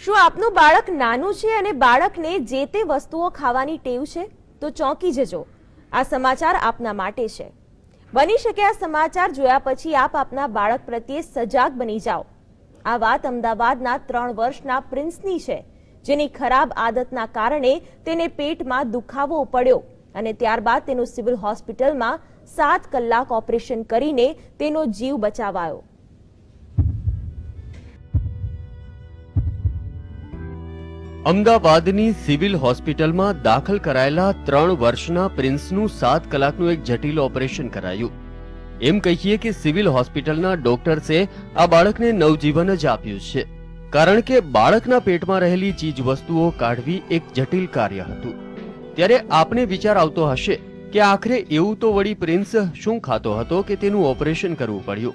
શું આપનું બાળક નાનું છે અને બાળકને જે તે વસ્તુઓ ખાવાની ટેવ છે? તો ચોંકી જજો. આ સમાચાર આપના માટે છે. બની શકે આ સમાચાર જોયા પછી આપ આપના બાળક પ્રત્યે સજાગ બની જાઓ. આ વાત અમદાવાદના ત્રણ વર્ષના પ્રિન્સની છે, જેની ખરાબ આદતના કારણે તેને પેટમાં દુખાવો પડ્યો અને ત્યારબાદ તેનું સિવિલ હોસ્પિટલમાં સાત કલાક ઓપરેશન કરીને તેનો જીવ બચાવાયો. અમદાવાદની સિવિલ હોસ્પિટલમાં દાખલ કરાયેલા ત્રણ વર્ષના પ્રિન્સનું સાત કલાકનું એક જટિલ ઓપરેશન કરાયું. એમ કહીએ કે સિવિલ હોસ્પિટલના ડોક્ટર્સે આ બાળકને નવજીવન જ આપ્યું છે. કારણ કે બાળકના પેટમાં રહેલી ચીજ વસ્તુઓ કાઢવી એક જટિલ કાર્ય હતું. ત્યારે આપને વિચાર આવતો હશે કે આખરે એવું તો વળી પ્રિન્સ શું ખાતો હતો કે તેનું ઓપરેશન કરવું પડ્યું.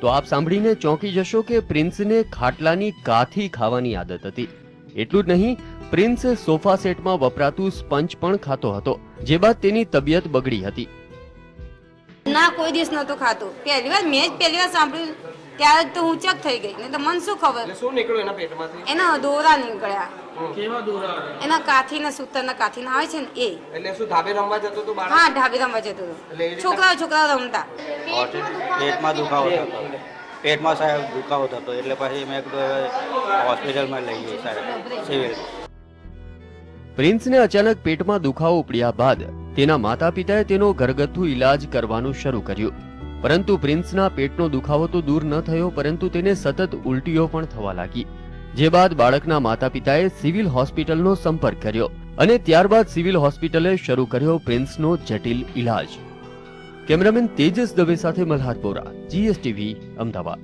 તો આપ સાંભળીને ચોંકી જશો કે પ્રિન્સને ખાટલાની કાથી ખાવાની આદત હતી. એટલું જ નહીં પ્રિન્સ સોફા સેટમાં વપરાતું સ્પંચ પણ ખાતો હતો જે બાદ તેની તબિયત બગડી હતી. ના કોઈ દિવસ નહોતું ખાતું. પહેલી વાર મેં જ પહેલી વાર સાંભળ્યું. ત્યારે તો હું ચક થઈ ગઈ. નહીં તો મને શું ખબર? એટલે શું નીકળ્યું એના પેટમાંથી? એના દોરા નીકળ્યા. કેવા દોરા? એના કાથીના કાથી કાથીના આવે છે ને એ. એટલે શું ધાબે રમવા જતો તો હા ઢાબી રમવા જતો હતો. છોકરાઓ છોકરાઓ રમતા. પેટમાં દુખાવો થતો પેટમાં સાહેબ દુખાવો થતો, એટલે પછી મેં હોસ્પિટલમાં લઈ જઈએ સાહેબ, સિવિલ. પ્રિન્સને અચાનક પેટમાં દુખાવો ઉપડ્યા બાદ તેના માતા પિતાએ તેનો ઘરગથ્થુ ઈલાજ કરવાનું શરૂ કર્યું. પરંતુ પ્રિન્સના પેટનો દુખાવો તો દૂર ન થયો, પરંતુ તેને સતત ઉલટીઓ પણ થવા લાગી. જે બાદ બાળકના માતા પિતાએ સિવિલ હોસ્પિટલનો સંપર્ક કર્યો અને ત્યારબાદ સિવિલ હોસ્પિટલે શરૂ કર્યો પ્રિન્સનો જટિલ ઈલાજ. કેમેરામેન તેજસ દવે સાથે મલ્હાર બોરા જીએસટીવી અમદાવાદ.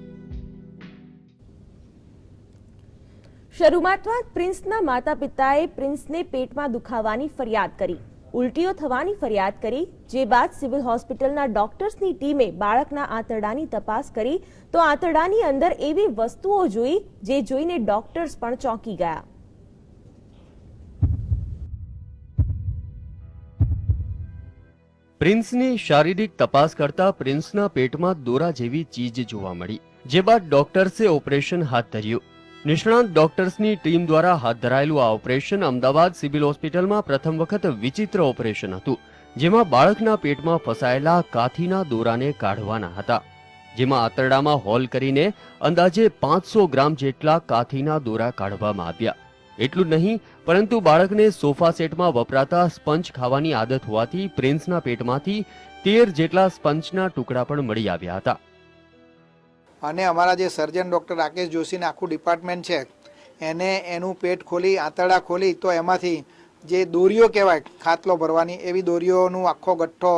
શરૂઆતમાં પ્રિન્સના માતા પિતાએ પ્રિન્સને પેટમાં દુખાવાની ફરિયાદ કરી. ઉલટીઓ થવાની ફરિયાદ કરી, જે બાદ સિવિલ હોસ્પિટલના ડોક્ટર્સની ટીમે બાળકના આંતરડાની તપાસ કરી, તો આંતરડાની અંદર એવી વસ્તુઓ જોઈ, જે જોઈને ડોક્ટર્સ પણ ચોંકી ગયા. પ્રિન્સની શારીરિક તપાસ કરતા પ્રિન્સના પેટમાં દોરા જેવી ચીજ જોવા મળી, જે બાદ ડોક્ટર્સે ઓપરેશન હાથ ધર્યું. નિષ્ણાંત ડોક્ટર્સની ટીમ દ્વારા હાથ ધરાયેલું આ ઓપરેશન અમદાવાદ સિવિલ હોસ્પિટલમાં પ્રથમ વખત વિચિત્ર ઓપરેશન હતું, જેમાં બાળકના પેટમાં ફસાયેલા કાથીના દોરાને કાઢવાના હતા. જેમાં આંતરડામાં હોલ કરીને અંદાજે પાંચસો ગ્રામ જેટલા કાથીના દોરા કાઢવામાં આવ્યા. એટલું નહીં, પરંતુ બાળકને સોફા સેટમાં વપરાતા સ્પંચ ખાવાની આદત હોવાથી પ્રિન્સના પેટમાંથી તેર જેટલા સ્પંચના ટુકડા પણ મળી આવ્યા હતા. અને અમારા જે સર્જન ડૉક્ટર રાકેશ જોશીને આખું ડિપાર્ટમેન્ટ છે, એને એનું પેટ ખોલી, આંતરડા ખોલી, તો એમાંથી જે દોરીઓ કહેવાય, ખાતલો ભરવાની, એવી દોરીઓનું આખો ગઠ્ઠો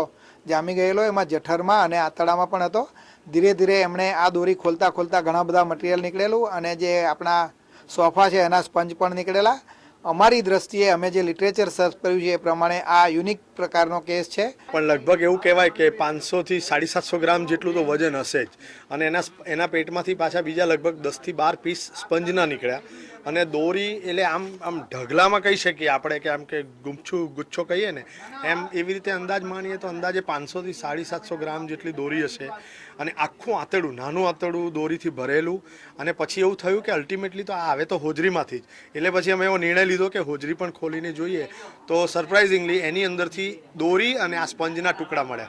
જામી ગયેલો એમાં જઠરમાં અને આંતરડામાં પણ હતો. ધીરે ધીરે એમણે આ દોરી ખોલતા ખોલતા ઘણા બધા મટીરિયલ નીકળેલું અને જે આપણા સોફા છે, એના સ્પંજ પણ નીકળેલા. અમારી દ્રષ્ટિએ અમે જે લિટરેચર સર્ચ કર્યું છે એ પ્રમાણે આ યુનિક પ્રકારનો કેસ છે. પણ લગભગ એવું કહેવાય કે પાંચસોથી સાડી સાતસો ગ્રામ જેટલું તો વજન હશે જ. અને એના એના પેટમાંથી પાછા બીજા લગભગ દસથી બાર પીસ સ્પંજના નીકળ્યા. અને દોરી એટલે આમ આમ ઢગલામાં કહી શકીએ આપણે કે આમ કે ગુમછું ગુચ્છો કહીએ ને, એમ એવી રીતે અંદાજ માનીએ તો અંદાજે પાંચસોથી સાડી સાતસો ગ્રામ જેટલી દોરી હશે. અને આખું આંતળું નાનું આંતરડું દોરીથી ભરેલું. અને પછી એવું થયું કે અલ્ટિમેટલી તો આ આવે તો હોજરીમાંથી જ. એટલે પછી અમે એવો નિર્ણય લીધો કે હોજરી પણ ખોલીને જોઈએ. તો સરપ્રાઇઝિંગલી એની અંદરથી દોરી અને આ સ્પંજના ટુકડા મળ્યા.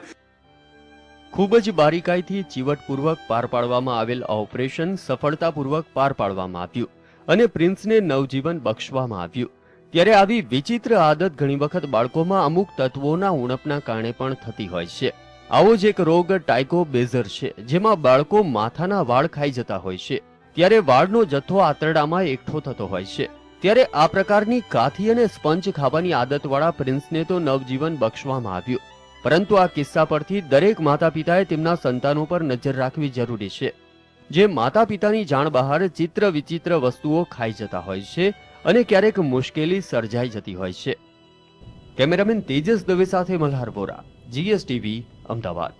ખૂબ જ બારીકાઈથી ચીવટપૂર્વક પાર પાડવામાં આવેલ આ ઓપરેશન સફળતાપૂર્વક પાર પાડવામાં આવ્યું. અને પ્રિન્સને નવજીવન બક્ષવામાં આવ્યું. ત્યારે આવી વિચિત્ર આદત ઘણી વખત બાળકોમાં અમુક તત્વોના ઉણપના કારણે પણ થતી હોય છે. આવો જ એક રોગ ટાઇકો બેઝર છે, જેમાં બાળકો માથાના વાળ ખાઈ જતા હોય છે. ત્યારે વાળનો જથ્થો આંતરડામાં એકઠો થતો હોય છે. ત્યારે આ પ્રકારની કાથી અને સ્પંચ ખાવાની આદતવાળા પ્રિન્સને તો નવજીવન બક્ષવામાં આવ્યું. પરંતુ આ કિસ્સા પરથી દરેક માતા પિતાએ તેમના સંતાનો પર નજર રાખવી જરૂરી છે. જે માતા પિતાની જાણ બહાર ચિત્ર વિચિત્ર વસ્તુઓ ખાઈ જતા હોય છે અને ક્યારેક મુશ્કેલી સર્જાઈ જતી હોય છે. કેમેરામેન તેજસ દવે સાથે મલ્હાર વોરા જીએસટીવી અમદાવાદ.